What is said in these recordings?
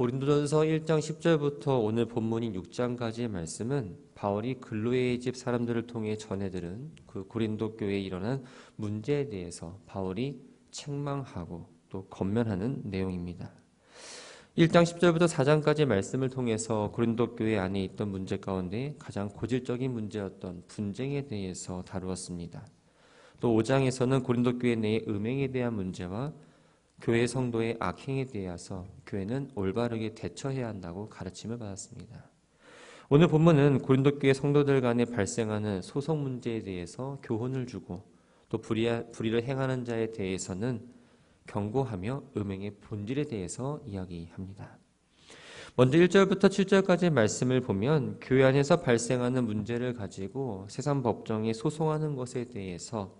고린도전서 1장 10절부터 오늘 본문인 6장까지의 말씀은 바울이 글로의 집 사람들을 통해 전해들은 그 고린도 교회에 일어난 문제에 대해서 바울이 책망하고 또 건면하는 내용입니다. 1장 10절부터 4장까지 말씀을 통해서 고린도 교회 안에 있던 문제 가운데 가장 고질적인 문제였던 분쟁에 대해서 다루었습니다. 또 5장에서는 고린도 교회 내의 음행에 대한 문제와 교회 성도의 악행에 대해서 교회는 올바르게 대처해야 한다고 가르침을 받았습니다. 오늘 본문은 고린도 교회 성도들 간에 발생하는 소송 문제에 대해서 교훈을 주고 또 불의를 행하는 자에 대해서는 경고하며 음행의 본질에 대해서 이야기합니다. 먼저 1절부터 7절까지의 말씀을 보면 교회 안에서 발생하는 문제를 가지고 세상 법정에 소송하는 것에 대해서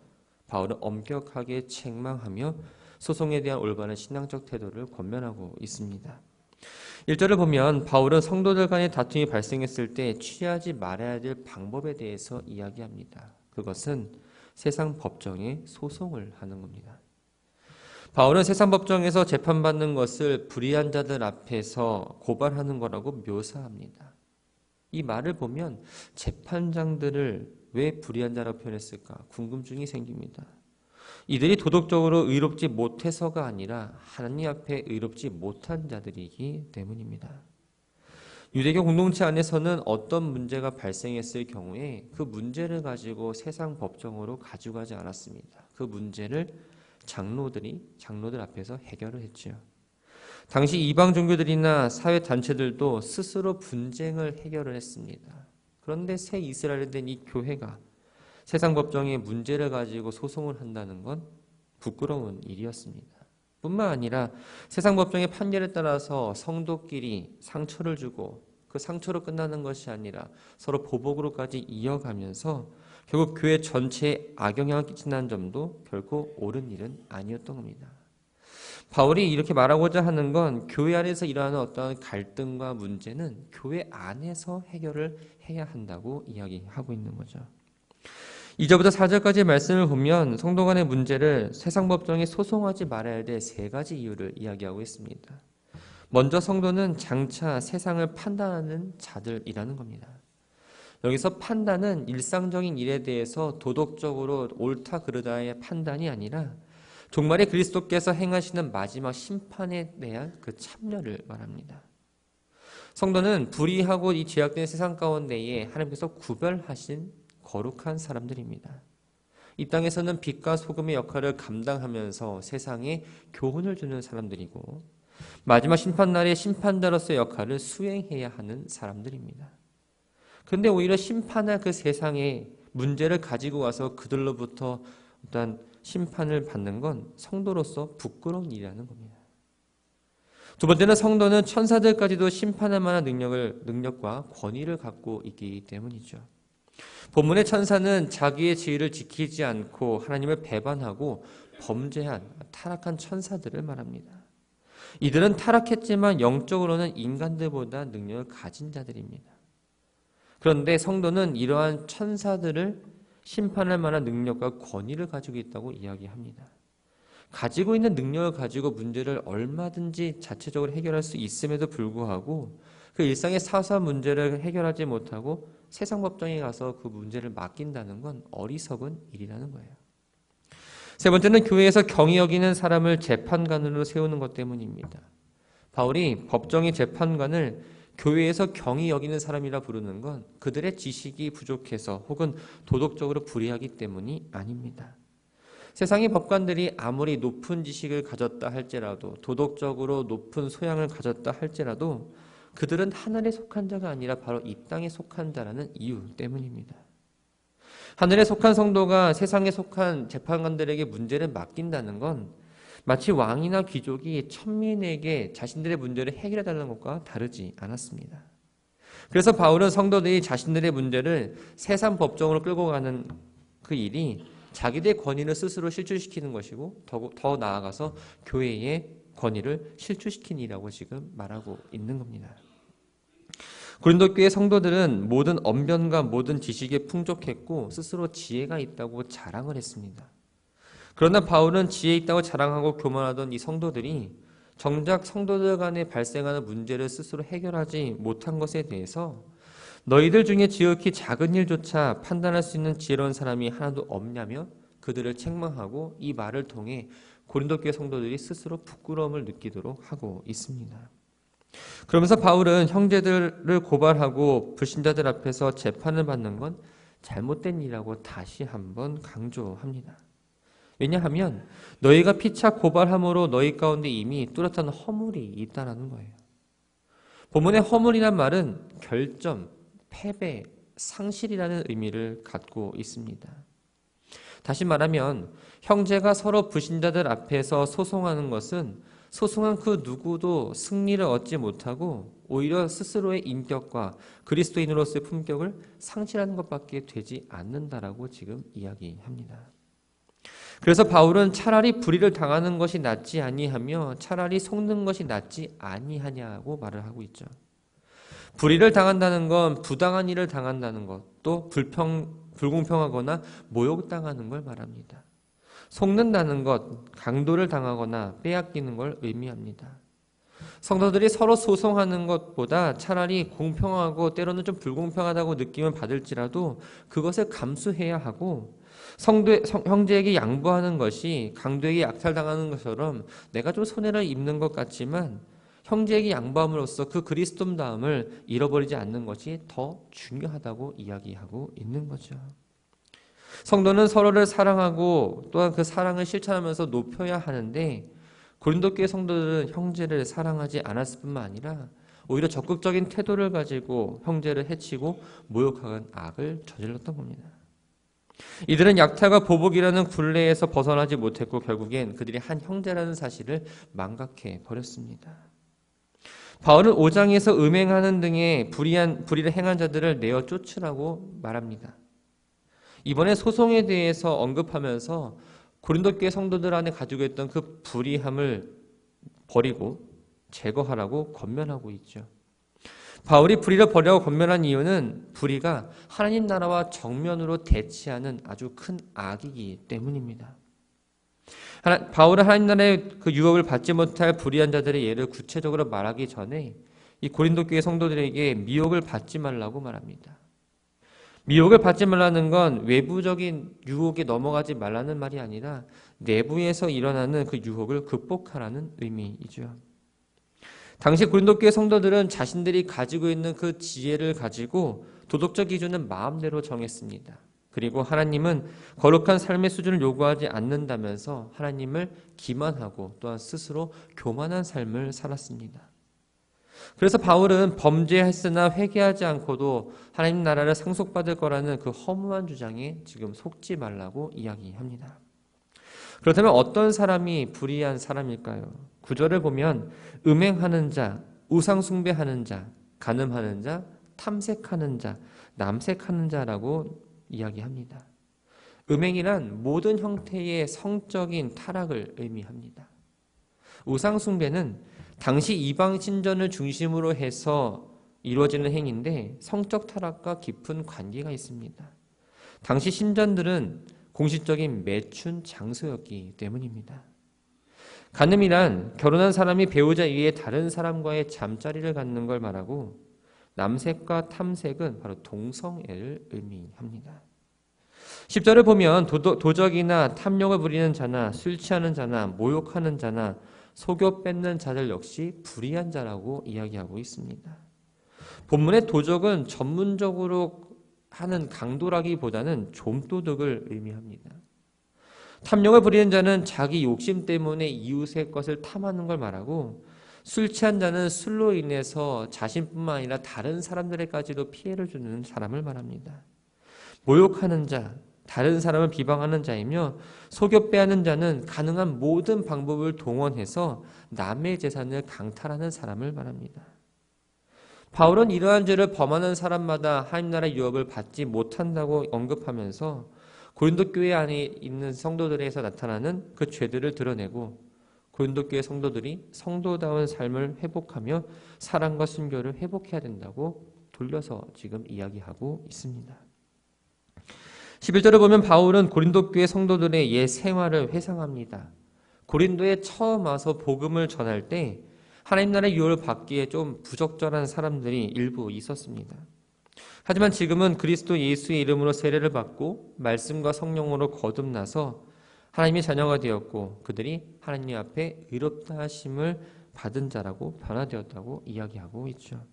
바울은 엄격하게 책망하며 소송에 대한 올바른 신앙적 태도를 권면하고 있습니다. 1절을 보면 바울은 성도들 간의 다툼이 발생했을 때 취하지 말아야 될 방법에 대해서 이야기합니다. 그것은 세상 법정에 소송을 하는 겁니다. 바울은 세상 법정에서 재판받는 것을 불의한 자들 앞에서 고발하는 거라고 묘사합니다. 이 말을 보면 재판장들을 왜 불의한 자라고 표현했을까 궁금증이 생깁니다. 이들이 도덕적으로 의롭지 못해서가 아니라 하나님 앞에 의롭지 못한 자들이기 때문입니다. 유대교 공동체 안에서는 어떤 문제가 발생했을 경우에 그 문제를 가지고 세상 법정으로 가져가지 않았습니다. 그 문제를 장로들이 장로들 앞에서 해결을 했지요. 당시 이방 종교들이나 사회 단체들도 스스로 분쟁을 해결을 했습니다. 그런데 새 이스라엘 된이 교회가 세상 법정의 문제를 가지고 소송을 한다는 건 부끄러운 일이었습니다. 뿐만 아니라 세상 법정의 판결에 따라서 성도끼리 상처를 주고 그 상처로 끝나는 것이 아니라 서로 보복으로까지 이어가면서 결국 교회 전체에 악영향을 끼친다는 점도 결코 옳은 일은 아니었던 겁니다. 바울이 이렇게 말하고자 하는 건 교회 안에서 일어나는 어떤 갈등과 문제는 교회 안에서 해결을 해야 한다고 이야기하고 있는 거죠. 2절부터 4절까지 말씀을 보면 성도 간의 문제를 세상 법정에 소송하지 말아야 될 세 가지 이유를 이야기하고 있습니다. 먼저 성도는 장차 세상을 판단하는 자들이라는 겁니다. 여기서 판단은 일상적인 일에 대해서 도덕적으로 옳다 그르다의 판단이 아니라 종말에 그리스도께서 행하시는 마지막 심판에 대한 그 참여를 말합니다. 성도는 불의하고 이 죄악된 세상 가운데에 하나님께서 구별하신 거룩한 사람들입니다. 이 땅에서는 빛과 소금의 역할을 감당하면서 세상에 교훈을 주는 사람들이고 마지막 심판날에 심판자로서의 역할을 수행해야 하는 사람들입니다. 근데 오히려 심판할 그 세상에 문제를 가지고 와서 그들로부터 어떤 심판을 받는 건 성도로서 부끄러운 일이라는 겁니다. 두 번째는 성도는 천사들까지도 심판할 만한 능력을 능력과 권위를 갖고 있기 때문이죠. 본문의 천사는 자기의 지위를 지키지 않고 하나님을 배반하고 범죄한 타락한 천사들을 말합니다. 이들은 타락했지만 영적으로는 인간들보다 능력을 가진 자들입니다. 그런데 성도는 이러한 천사들을 심판할 만한 능력과 권위를 가지고 있다고 이야기합니다. 가지고 있는 능력을 가지고 문제를 얼마든지 자체적으로 해결할 수 있음에도 불구하고 그 일상의 사소한 문제를 해결하지 못하고 세상 법정에 가서 그 문제를 맡긴다는 건 어리석은 일이라는 거예요. 세 번째는 교회에서 경이 여기는 사람을 재판관으로 세우는 것 때문입니다. 바울이 법정의 재판관을 교회에서 경이 여기는 사람이라 부르는 건 그들의 지식이 부족해서 혹은 도덕적으로 불의하기 때문이 아닙니다. 세상의 법관들이 아무리 높은 지식을 가졌다 할지라도 도덕적으로 높은 소양을 가졌다 할지라도 그들은 하늘에 속한 자가 아니라 바로 이 땅에 속한 자라는 이유 때문입니다. 하늘에 속한 성도가 세상에 속한 재판관들에게 문제를 맡긴다는 건 마치 왕이나 귀족이 천민에게 자신들의 문제를 해결해 달라는 것과 다르지 않았습니다. 그래서 바울은 성도들이 자신들의 문제를 세상 법정으로 끌고 가는 그 일이 자기들의 권위를 스스로 실추시키는 것이고 더, 더 나아가서 교회의 권위를 실추시킨 일이라고 지금 말하고 있는 겁니다. 고린도 교회 성도들은 모든 언변과 모든 지식에 풍족했고 스스로 지혜가 있다고 자랑을 했습니다. 그러나 바울은 지혜 있다고 자랑하고 교만하던 이 성도들이 정작 성도들 간에 발생하는 문제를 스스로 해결하지 못한 것에 대해서 너희들 중에 지극히 작은 일조차 판단할 수 있는 지혜로운 사람이 하나도 없냐며 그들을 책망하고 이 말을 통해 고린도 교회 성도들이 스스로 부끄러움을 느끼도록 하고 있습니다. 그러면서 바울은 형제들을 고발하고 불신자들 앞에서 재판을 받는 건 잘못된 일이라고 다시 한번 강조합니다. 왜냐하면 너희가 피차 고발함으로 너희 가운데 이미 뚜렷한 허물이 있다라는 거예요. 본문의 허물이란 말은 결점, 패배, 상실이라는 의미를 갖고 있습니다. 다시 말하면 형제가 서로 불신자들 앞에서 소송하는 것은 소송한 그 누구도 승리를 얻지 못하고 오히려 스스로의 인격과 그리스도인으로서의 품격을 상실하는 것밖에 되지 않는다라고 지금 이야기합니다. 그래서 바울은 차라리 불의를 당하는 것이 낫지 아니하며 차라리 속는 것이 낫지 아니하냐고 말을 하고 있죠. 불의를 당한다는 건 부당한 일을 당한다는 것, 또 불평 불공평하거나 모욕당하는 걸 말합니다. 속는다는 것, 강도를 당하거나 빼앗기는 걸 의미합니다. 성도들이 서로 소송하는 것보다 차라리 공평하고 때로는 좀 불공평하다고 느낌을 받을지라도 그것을 감수해야 하고 성도 성, 형제에게 양보하는 것이 강도에게 약탈당하는 것처럼 내가 좀 손해를 입는 것 같지만 형제에게 양보함으로써 그 그리스도다움을 잃어버리지 않는 것이 더 중요하다고 이야기하고 있는 거죠. 성도는 서로를 사랑하고 또한 그 사랑을 실천하면서 높여야 하는데 고린도 교회 성도들은 형제를 사랑하지 않았을 뿐만 아니라 오히려 적극적인 태도를 가지고 형제를 해치고 모욕하는 악을 저질렀던 겁니다. 이들은 약탈과 보복이라는 굴레에서 벗어나지 못했고 결국엔 그들이 한 형제라는 사실을 망각해 버렸습니다. 바울은 5장에서 음행하는 등의 불의한 불의를 행한 자들을 내어 쫓으라고 말합니다. 이번에 소송에 대해서 언급하면서 고린도 교회 성도들 안에 가지고 있던 그 불의함을 버리고 제거하라고 권면하고 있죠. 바울이 불의를 버리라고 권면한 이유는 불의가 하나님 나라와 정면으로 대치하는 아주 큰 악이기 때문입니다. 하나, 바울은 하나님 나라의 그 유업을 받지 못할 불의한 자들의 예를 구체적으로 말하기 전에 이 고린도 교회 성도들에게 미혹을 받지 말라고 말합니다. 미혹을 받지 말라는 건 외부적인 유혹에 넘어가지 말라는 말이 아니라 내부에서 일어나는 그 유혹을 극복하라는 의미이죠. 당시 고린도 교회 성도들은 자신들이 가지고 있는 그 지혜를 가지고 도덕적 기준은 마음대로 정했습니다. 그리고 하나님은 거룩한 삶의 수준을 요구하지 않는다면서 하나님을 기만하고 또한 스스로 교만한 삶을 살았습니다. 그래서 바울은 범죄했으나 회개하지 않고도 하나님 나라를 상속받을 거라는 그 허무한 주장에 지금 속지 말라고 이야기합니다. 그렇다면 어떤 사람이 불의한 사람일까요? 구절을 보면 음행하는 자, 우상 숭배하는 자, 간음하는 자, 탐색하는 자, 남색하는 자라고 이야기합니다. 음행이란 모든 형태의 성적인 타락을 의미합니다. 우상숭배는 당시 이방 신전을 중심으로 해서 이루어지는 행인데 성적 타락과 깊은 관계가 있습니다. 당시 신전들은 공식적인 매춘 장소였기 때문입니다. 간음이란 결혼한 사람이 배우자 이외에 다른 사람과의 잠자리를 갖는 걸 말하고 남색과 탐색은 바로 동성애를 의미합니다. 10절을 보면 도적이나 탐욕을 부리는 자나 술 취하는 자나 모욕하는 자나 속여 뺏는 자들 역시 불의한 자라고 이야기하고 있습니다. 본문의 도적은 전문적으로 하는 강도라기보다는 좀도덕을 의미합니다. 탐욕을 부리는 자는 자기 욕심 때문에 이웃의 것을 탐하는 걸 말하고 술 취한 자는 술로 인해서 자신뿐만 아니라 다른 사람들에까지도 피해를 주는 사람을 말합니다. 모욕하는 자, 다른 사람을 비방하는 자이며 속여 빼앗는 자는 가능한 모든 방법을 동원해서 남의 재산을 강탈하는 사람을 말합니다. 바울은 이러한 죄를 범하는 사람마다 하나님 나라 유업을 받지 못한다고 언급하면서 고린도 교회 안에 있는 성도들에서 나타나는 그 죄들을 드러내고 고린도 교회 성도들이 성도다운 삶을 회복하며 사랑과 순교를 회복해야 된다고 돌려서 지금 이야기하고 있습니다. 11절을 보면 바울은 고린도 교회 성도들의 옛 생활을 회상합니다. 고린도에 처음 와서 복음을 전할 때 하나님 나라의 유혹을 받기에 좀 부적절한 사람들이 일부 있었습니다. 하지만 지금은 그리스도 예수의 이름으로 세례를 받고 말씀과 성령으로 거듭나서 하나님의 자녀가 되었고 그들이 하나님 앞에 의롭다 하심을 받은 자라고 변화되었다고 이야기하고 있죠.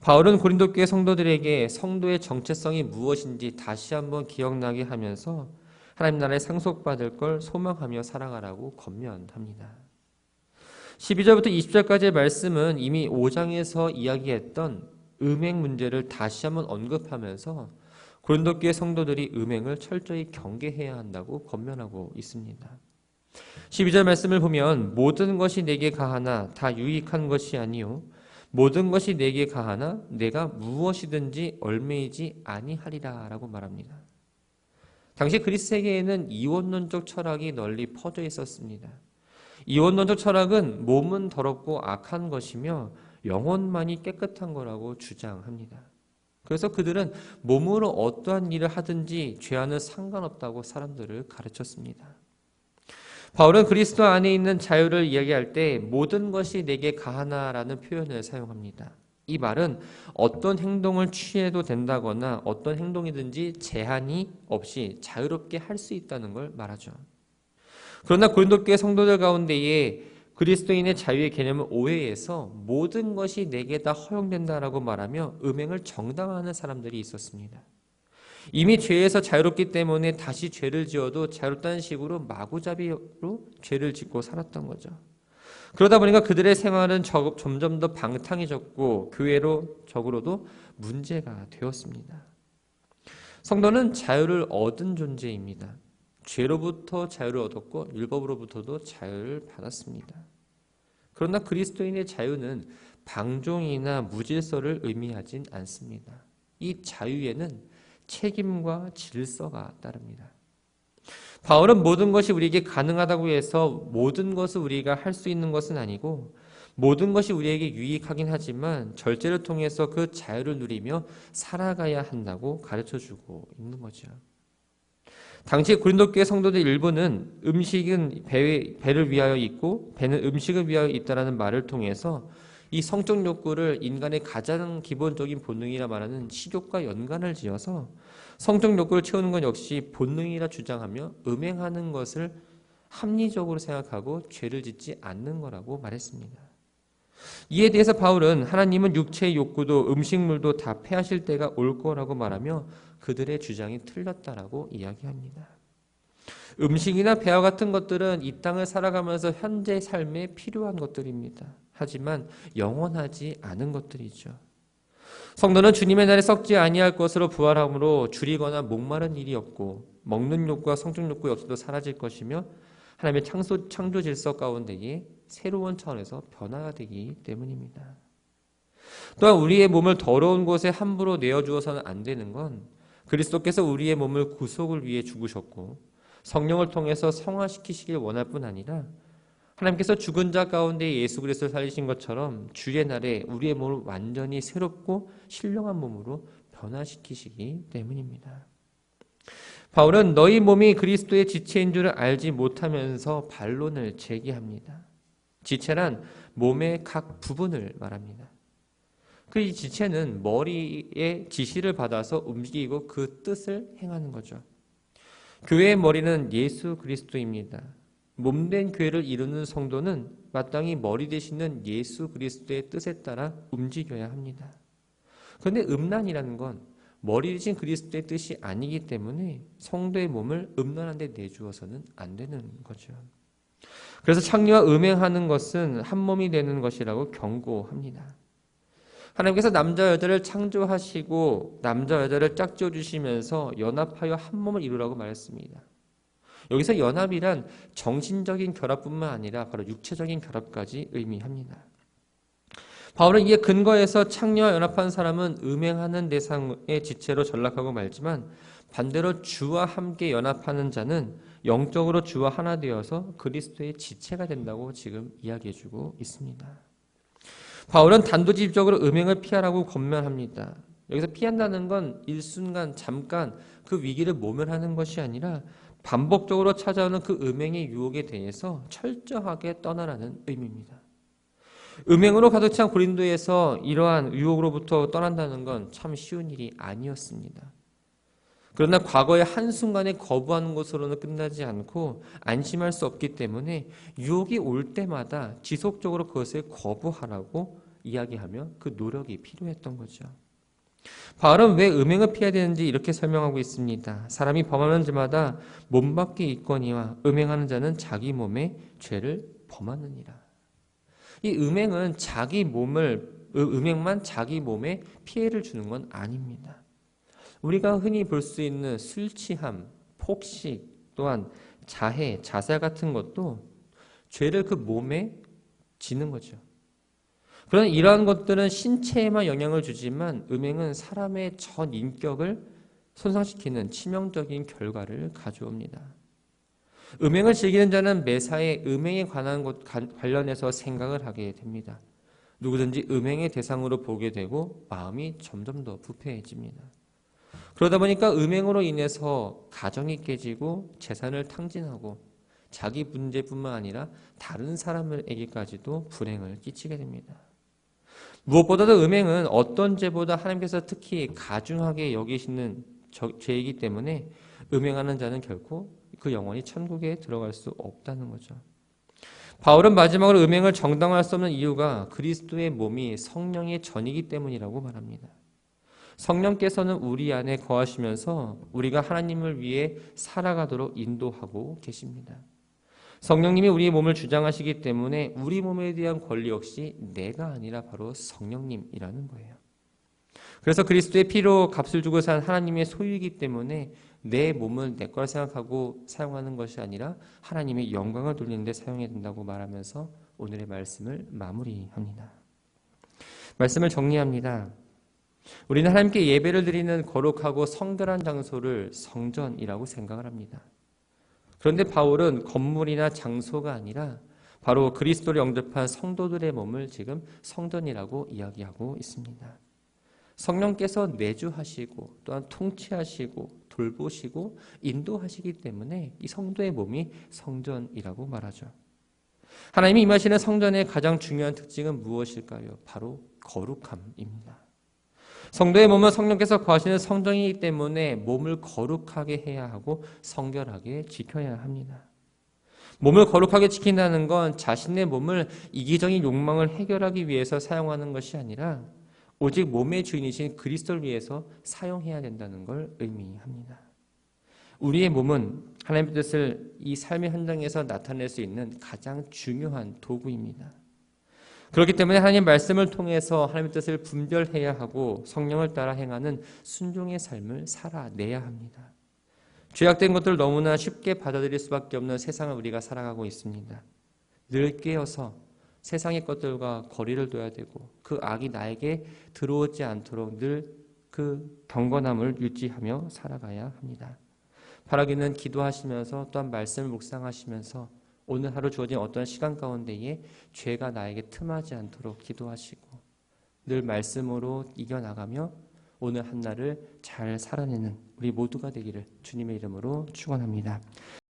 바울은 고린도 교회 성도들에게 성도의 정체성이 무엇인지 다시 한번 기억나게 하면서 하나님 나라에 상속받을 걸 소망하며 살아가라고 권면합니다. 12절부터 20절까지의 말씀은 이미 5장에서 이야기했던 음행 문제를 다시 한번 언급하면서 고린도 교회 성도들이 음행을 철저히 경계해야 한다고 권면하고 있습니다. 12절 말씀을 보면 모든 것이 내게 가하나 다 유익한 것이 아니요 모든 것이 내게 가하나 내가 무엇이든지 얼매이지 아니하리라라고 말합니다. 당시 그리스 세계에는 이원론적 철학이 널리 퍼져 있었습니다. 이원론적 철학은 몸은 더럽고 악한 것이며 영혼만이 깨끗한 거라고 주장합니다. 그래서 그들은 몸으로 어떠한 일을 하든지 죄와는 상관없다고 사람들을 가르쳤습니다. 바울은 그리스도 안에 있는 자유를 이야기할 때 모든 것이 내게 가하나라는 표현을 사용합니다. 이 말은 어떤 행동을 취해도 된다거나 어떤 행동이든지 제한이 없이 자유롭게 할 수 있다는 걸 말하죠. 그러나 고린도 교회 성도들 가운데에 그리스도인의 자유의 개념을 오해해서 모든 것이 내게 다 허용된다라고 말하며 음행을 정당화하는 사람들이 있었습니다. 이미 죄에서 자유롭기 때문에 다시 죄를 지어도 자유롭다는 식으로 마구잡이로 죄를 짓고 살았던 거죠. 그러다 보니까 그들의 생활은 점점 더 방탕해졌고 교회로 적으로도 문제가 되었습니다. 성도는 자유를 얻은 존재입니다. 죄로부터 자유를 얻었고 율법으로부터도 자유를 받았습니다. 그러나 그리스도인의 자유는 방종이나 무질서를 의미하진 않습니다. 이 자유에는 책임과 질서가 따릅니다. 바울은 모든 것이 우리에게 가능하다고 해서 모든 것을 우리가 할 수 있는 것은 아니고 모든 것이 우리에게 유익하긴 하지만 절제를 통해서 그 자유를 누리며 살아가야 한다고 가르쳐 주고 있는 거죠. 당시 고린도 교회 성도들 일부는 음식은 배, 배를 위하여 있고 배는 음식을 위하여 있다라는 말을 통해서 이 성적 욕구를 인간의 가장 기본적인 본능이라 말하는 식욕과 연관을 지어서 성적 욕구를 채우는 것 역시 본능이라 주장하며 음행하는 것을 합리적으로 생각하고 죄를 짓지 않는 거라고 말했습니다. 이에 대해서 바울은 하나님은 육체의 욕구도 음식물도 다 패하실 때가 올 거라고 말하며 그들의 주장이 틀렸다라고 이야기합니다. 음식이나 배와 같은 것들은 이 땅을 살아가면서 현재 삶에 필요한 것들입니다. 하지만 영원하지 않은 것들이죠. 성도는 주님의 날에 썩지 아니할 것으로 부활함으로 줄이거나 목마른 일이 없고 먹는 욕구와 성적 욕구 역시도 사라질 것이며 하나님의 창조, 창조 질서 가운데에 새로운 차원에서 변화가 되기 때문입니다. 또한 우리의 몸을 더러운 곳에 함부로 내어주어서는 안 되는 건 그리스도께서 우리의 몸을 구속을 위해 죽으셨고 성령을 통해서 성화시키시길 원할 뿐 아니라 하나님께서 죽은 자 가운데 예수 그리스도를 살리신 것처럼 주의 날에 우리의 몸을 완전히 새롭고 신령한 몸으로 변화시키시기 때문입니다. 바울은 너희 몸이 그리스도의 지체인 줄을 알지 못하면서 반론을 제기합니다. 지체란 몸의 각 부분을 말합니다. 그 지체는 머리의 지시를 받아서 움직이고 그 뜻을 행하는 거죠. 교회의 머리는 예수 그리스도입니다. 몸된 교회를 이루는 성도는 마땅히 머리 되시는 예수 그리스도의 뜻에 따라 움직여야 합니다. 그런데 음란이라는 건 머리 되신 그리스도의 뜻이 아니기 때문에 성도의 몸을 음란한 데 내주어서는 안 되는 거죠. 그래서 창녀와 음행하는 것은 한 몸이 되는 것이라고 경고합니다. 하나님께서 남자 여자를 창조하시고 남자 여자를 짝지어 주시면서 연합하여 한 몸을 이루라고 말했습니다. 여기서 연합이란 정신적인 결합뿐만 아니라 바로 육체적인 결합까지 의미합니다. 바울은 이에 근거해서 창녀와 연합한 사람은 음행하는 대상의 지체로 전락하고 말지만 반대로 주와 함께 연합하는 자는 영적으로 주와 하나 되어서 그리스도의 지체가 된다고 지금 이야기해주고 있습니다. 바울은 단도직입적으로 음행을 피하라고 권면합니다. 여기서 피한다는 건 일순간 잠깐 그 위기를 모면하는 것이 아니라 반복적으로 찾아오는 그 음행의 유혹에 대해서 철저하게 떠나라는 의미입니다. 음행으로 가득 찬 고린도에서 이러한 유혹으로부터 떠난다는 건 참 쉬운 일이 아니었습니다. 그러나 과거의 한순간에 거부하는 것으로는 끝나지 않고 안심할 수 없기 때문에 유혹이 올 때마다 지속적으로 그것을 거부하라고 이야기하며 그 노력이 필요했던 거죠. 바울은 왜 음행을 피해야 되는지 이렇게 설명하고 있습니다. 사람이 범하는 자마다 몸밖에 있거니와 음행하는 자는 자기 몸에 죄를 범하느니라. 이 음행은 자기 몸을 음행만 자기 몸에 피해를 주는 건 아닙니다. 우리가 흔히 볼 수 있는 술 취함, 폭식, 또한 자해, 자살 같은 것도 죄를 그 몸에 지는 거죠. 그런 이러한 것들은 신체에만 영향을 주지만 음행은 사람의 전 인격을 손상시키는 치명적인 결과를 가져옵니다. 음행을 즐기는 자는 매사에 음행에 관한 것 관련해서 생각을 하게 됩니다. 누구든지 음행의 대상으로 보게 되고 마음이 점점 더 부패해집니다. 그러다 보니까 음행으로 인해서 가정이 깨지고 재산을 탕진하고 자기 문제뿐만 아니라 다른 사람에게까지도 불행을 끼치게 됩니다. 무엇보다도 음행은 어떤 죄보다 하나님께서 특히 가중하게 여기시는 죄이기 때문에 음행하는 자는 결코 그 영혼이 천국에 들어갈 수 없다는 거죠. 바울은 마지막으로 음행을 정당화할 수 없는 이유가 그리스도의 몸이 성령의 전이기 때문이라고 말합니다. 성령께서는 우리 안에 거하시면서 우리가 하나님을 위해 살아가도록 인도하고 계십니다. 성령님이 우리의 몸을 주장하시기 때문에 우리 몸에 대한 권리 역시 내가 아니라 바로 성령님이라는 거예요. 그래서 그리스도의 피로 값을 주고 산 하나님의 소유이기 때문에 내 몸을 내 거라 생각하고 사용하는 것이 아니라 하나님의 영광을 돌리는 데 사용해야 된다고 말하면서 오늘의 말씀을 마무리합니다. 말씀을 정리합니다. 우리는 하나님께 예배를 드리는 거룩하고 성결한 장소를 성전이라고 생각을 합니다. 그런데 바울은 건물이나 장소가 아니라 바로 그리스도를 영접한 성도들의 몸을 지금 성전이라고 이야기하고 있습니다. 성령께서 내주하시고 또한 통치하시고 돌보시고 인도하시기 때문에 이 성도의 몸이 성전이라고 말하죠. 하나님이 임하시는 성전의 가장 중요한 특징은 무엇일까요? 바로 거룩함입니다. 성도의 몸은 성령께서 거하시는 성전이기 때문에 몸을 거룩하게 해야 하고 성결하게 지켜야 합니다. 몸을 거룩하게 지킨다는 건 자신의 몸을 이기적인 욕망을 해결하기 위해서 사용하는 것이 아니라 오직 몸의 주인이신 그리스도를 위해서 사용해야 된다는 걸 의미합니다. 우리의 몸은 하나님의 뜻을 이 삶의 현장에서 나타낼 수 있는 가장 중요한 도구입니다. 그렇기 때문에 하나님 말씀을 통해서 하나님의 뜻을 분별해야 하고 성령을 따라 행하는 순종의 삶을 살아내야 합니다. 죄악된 것들을 너무나 쉽게 받아들일 수밖에 없는 세상을 우리가 살아가고 있습니다. 늘 깨어서 세상의 것들과 거리를 둬야 되고 그 악이 나에게 들어오지 않도록 늘 그 경건함을 유지하며 살아가야 합니다. 바라기는 기도하시면서 또한 말씀을 묵상하시면서 오늘 하루 주어진 어떤 시간 가운데에 죄가 나에게 틈하지 않도록 기도하시고 늘 말씀으로 이겨나가며 오늘 한날을 잘 살아내는 우리 모두가 되기를 주님의 이름으로 축원합니다.